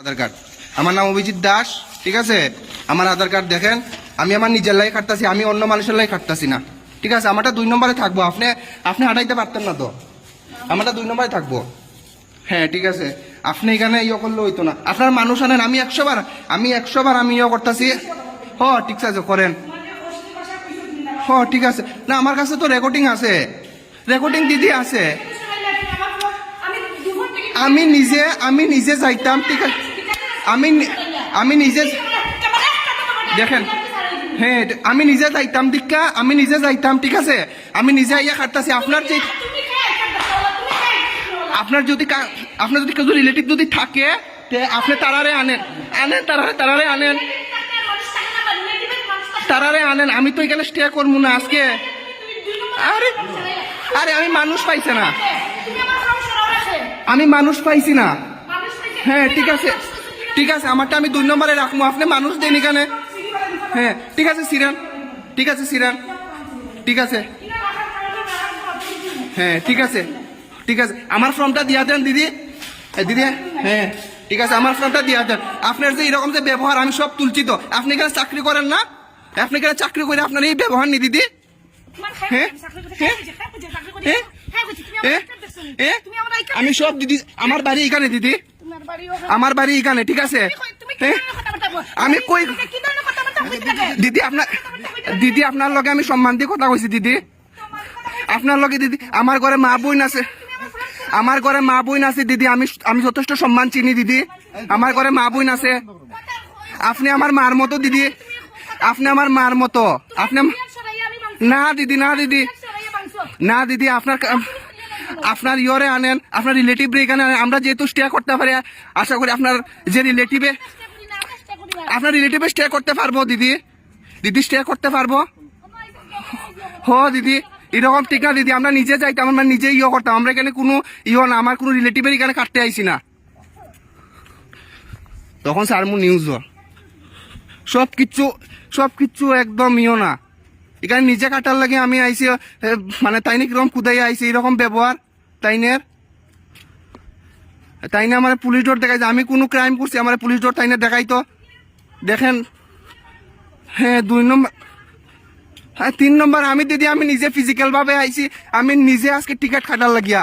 আধার card. আমার নাম অভিজিৎ দাস ঠিক আছে? আমার আধার কার্ড দেখেন আমি আমার নিজের লাই খাটতাছি আমি অন্য মানুষের লাই খাটতাছি না। ঠিক আছে? আমারটা দুই নম্বরে থাকব। আপনি আপনি হাঁটাইতে পারতেন না তো? আমারটা দুই নম্বরে থাকব। হ্যাঁ ঠিক আছে। আপনি এখানে ইয়ে করলে হইতো না। আপনার মানুষ আনেন আমি একশো বার আমি একশো বার আমি ইয়ে করতেছি। হ ঠিক আছে করেন। হ ঠিক আছে। না আমার কাছে তো রেকর্ডিং আছে। রেকর্ডিং দিদি আছে। আমি নিজে আমি নিজে যাইতাম ঠিক আছে? আমি আমি নিজে দেখেন। হ্যাঁ আমি নিজে যাইতাম দীক্ষা, আমি নিজে যাইতাম, ঠিক আছে? আমি নিজে ইয়া খাটতাছি। আপনার যে আপনার যদি আপনার যদি কেউ রিলেটিভ যদি থাকে আপনি তারারে আনেন। আনেন তারারে তারারে আনেন। তারারে আনেন। আমি তো এখানে স্টে করব না আজকে। আরে আরে, আমি মানুষ পাইছে না। আমি মানুষ পাইছি না। হ্যাঁ ঠিক আছে। ঠিক আছে আমারটা আমি দুই নম্বরে রাখব আপনি মানুষ দেন এখানে হ্যাঁ ঠিক আছে সিরান ঠিক আছে সিরান ঠিক আছে হ্যাঁ ঠিক আছে ঠিক আছে আমার ফর্মটা দিয়া দেন দিদি দিদি হ্যাঁ ঠিক আছে আমার ফর্মটা দিয়া দেন আপনার যে এরকম যে ব্যবহার আমি সব তুলছি তো আপনি এখানে চাকরি করেন না আপনি এখানে চাকরি করে আপনার এই ব্যবহার নি দিদি হ্যাঁ? হ্যাঁ? হ্যাঁ? হ্যাঁ? হ্যাঁ? আমি সব দিদি আমার বাড়ি এখানে দিদি আমার বাড়ি এখানে ঠিক আছে? হ্যাঁ? আমি কই দিদি আপনার দিদি আপনার লগে আমি সম্মান দিয়ে কথা কইছি দিদি। আপনার লগে দিদি আমার ঘরে মা বোন আছে। আমার ঘরে মা বোন আছে দিদি। আমি আমি যথেষ্ট সম্মান চিনি দিদি। আমার ঘরে মা বোন আছে। আপনি আমার মার মতো দিদি। আপনি আমার মার মতো। আপনি না দিদি না দিদি। না দিদি আপনার আপনার ইয়রে আনেন আপনার রিলেটিভ এখানে আনেন আমরা যেহেতু স্টে করতে পারি আশা করি আপনার যে রিলেটিভে আপনার রিলেটিভে স্টে করতে পারব দিদি। দিদি স্টে করতে পারব। হ দিদি এরকম ঠিক না দিদি আমরা নিজে যাইতাম আমরা নিজে ইয়ে করতাম। আমরা এখানে কোনো ইয়ে না আমার কোনো রিলেটিভের এখানে কাটতে আইছি না। তখন স্যার মু নিউজ সব কিছু সব কিছু একদম ইয়ে না। এখানে নিজে কাটার লাগে আমি আইছি এ, মানে তাইনে কীরকম কুদাই আইছি এরকম ব্যবহার। তাইনের? তাইনে আমার পুলিশ ডোর দেখাইছে। আমি কোনো ক্রাইম করছি, আমার পুলিশ ডোর তাইনে দেখাইতো দেখেন হ্যাঁ দুই নম্বর হ্যাঁ তিন নম্বর, আমি দিদি, আমি নিজে ফিজিক্যাল ভাবে আইছি। আমি নিজে আজকে টিকিট কাটার লাগিয়া।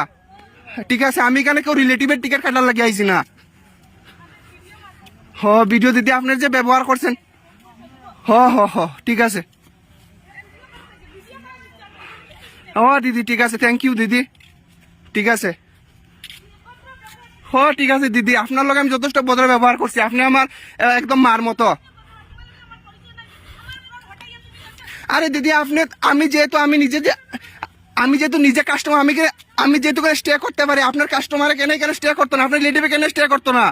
ঠিক আছে, আমি এখানে কেউ রিলেটিভের টিকিট কাটার লাগিয়া আইছি না? হ ভিডিও দিদি আপনার যে ব্যবহার করছেন। হ হ হ, ঠিক আছে। ও দিদি, ঠিক আছে থ্যাংক ইউ দিদি। ঠিক আছে? হ ঠিক আছে, দিদি। আপনার লগে আমি যথেষ্ট ভদ্র ব্যবহার করছি। আপনি আমার একদম মার মতো। আরে দিদি, আপনি, আমি যেহেতু, আমি নিজে যে, আমি যেহেতু নিজে কাস্টমার আমি আমি যেহেতু স্টে করতে পারি? আপনার কাস্টমারে কেন কেন স্টে করতো না? আপনার রিলেটিভে কেন স্টে করতো না?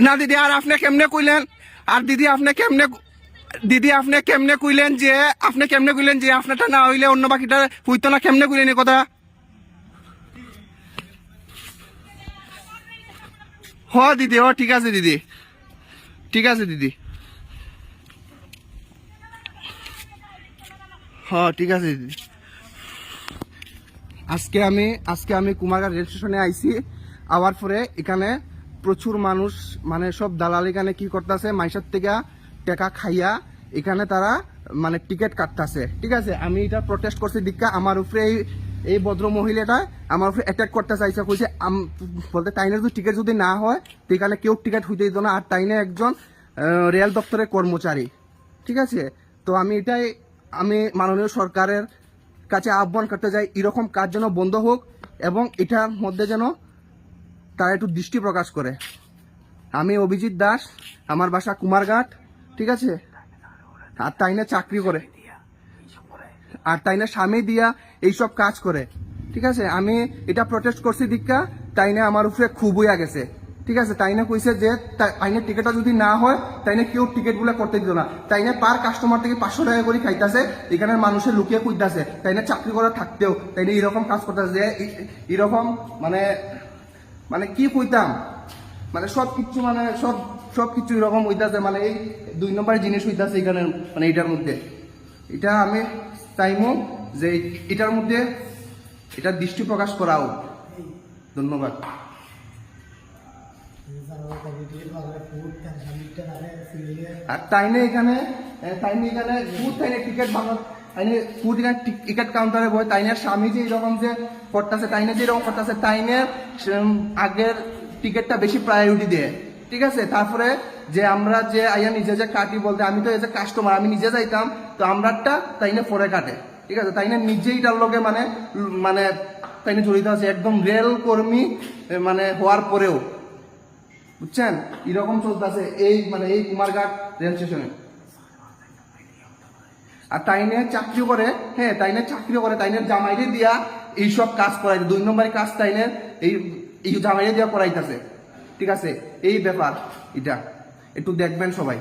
না, দিদি, আর আপনি কেমনে কইলেন? আর দিদি, আপনি কেমনে দিদি, আপনি কেমনে কইলেন যে, আপনি কেমনে কইলেন যে আপনারটা না হইলে অন্য বাকিটা হইতো না? কেমনে কইলেন এই কথা? হ দিদি ও ঠিক আছে দিদি। ঠিক আছে দিদি। হ, ঠিক আছে দিদি। আজকে আমি আজকে আমি কুমারঘাট রেল স্টেশনে আইছি। আওয়ার পরে এখানে প্রচুর মানুষ মানে সব দালাল এখানে কি করতেছে মাইসার থেকে টাকা খাইয়া এখানে তারা মানে টিকিট কাটতেছে। ঠিক আছে? আমি এটা প্রটেস্ট করছি, দীক্ষা আমার উপরে এই এই ভদ্র মহিলাটা আমার উপরে অ্যাটাক করতে চাইছে। কইছে বলতে টাইনের যদি টিকিট যদি না হয় তো এখানে কেউ টিকিট হইতে দিত না। আর টাইনে একজন রেল দপ্তরের কর্মচারী। ঠিক আছে? তো আমি এটাই, আমি মাননীয় সরকারের কাছে আহ্বান করতে চাই, এরকম কাজ যেন বন্ধ হোক এবং এটার মধ্যে যেন তারা একটু দৃষ্টি প্রকাশ করে। আমি অভিজিৎ দাস, আমার বাসা কুমারঘাট। ঠিক আছে? আর তাই না চাকরি করে। আর তাই না স্বামী দিয়া এইসব কাজ করে। ঠিক আছে? আমি এটা প্রটেস্ট করছি দীক্ষা, তাই না আমার উপরে হইয়া গেছে। ঠিক আছে? তাই না কইছে যে তাইনে টিকিটটা যদি না হয়, তাই না কেউ টিকিটগুলা করতে দিত না। তাই না পার কাস্টমার থেকে পাঁচশো টাকা করে খাইতাছে এখানে মানুষের লুকিয়ে কুইতাছে তাইনে চাকরি করা থাকতেও তাইনে এরকম কাজ করতেছে যে এরকম মানে মানে কি কইতাম? মানে সব কিছু মানে সব সব কিছু এরকম হইতাছে মানে এই দুই নম্বর জিনিস হইতাছে এখানে মানে এটার মধ্যে। এটা আমি চাইমু যে এটার মধ্যে এটা দৃষ্টি প্রকাশ করাও। ধন্যবাদ। আর তাইনে এখানে তাইনে এখানে ফুড তাইনে টিকিট বানার তাইনে এখানে টিকিট কাউন্টারে বই তাইনের স্বামী যে এরকম যে করতেছে তাইনে যে এরকম করতেছে তাইনের উম, আগের টিকিটটা বেশি প্রায়োরিটি দেয়। ঠিক আছে? তারপরে যে আমরা যে আইয়া নিজে যে কাটি বলতে, আমি তো এই যে কাস্টমার আমি নিজে যাইতাম, তো আমরারটা তাইনে পরে কাটে। ঠিক আছে? তাইনে নিজেই তার লগে মানে মানে তাইনে জড়িত আছে। একদম রেল কর্মী মানে হওয়ার পরেও। বুঝছেন? এরকম চলতেছে এই মানে এই কুমারঘাট রেল স্টেশনে। আর তাইনে চাকরি করে হ্যাঁ তাইনে চাকরি করে, তাইনের জামাইরে দিয়া এইসব কাজ করাই দুই নম্বরের কাজ তাইনের এই জামাইরে দিয়া করাইতেছে। ঠিক আছে? এই ব্যাপার এটা। একটু দেখবেন সবাই।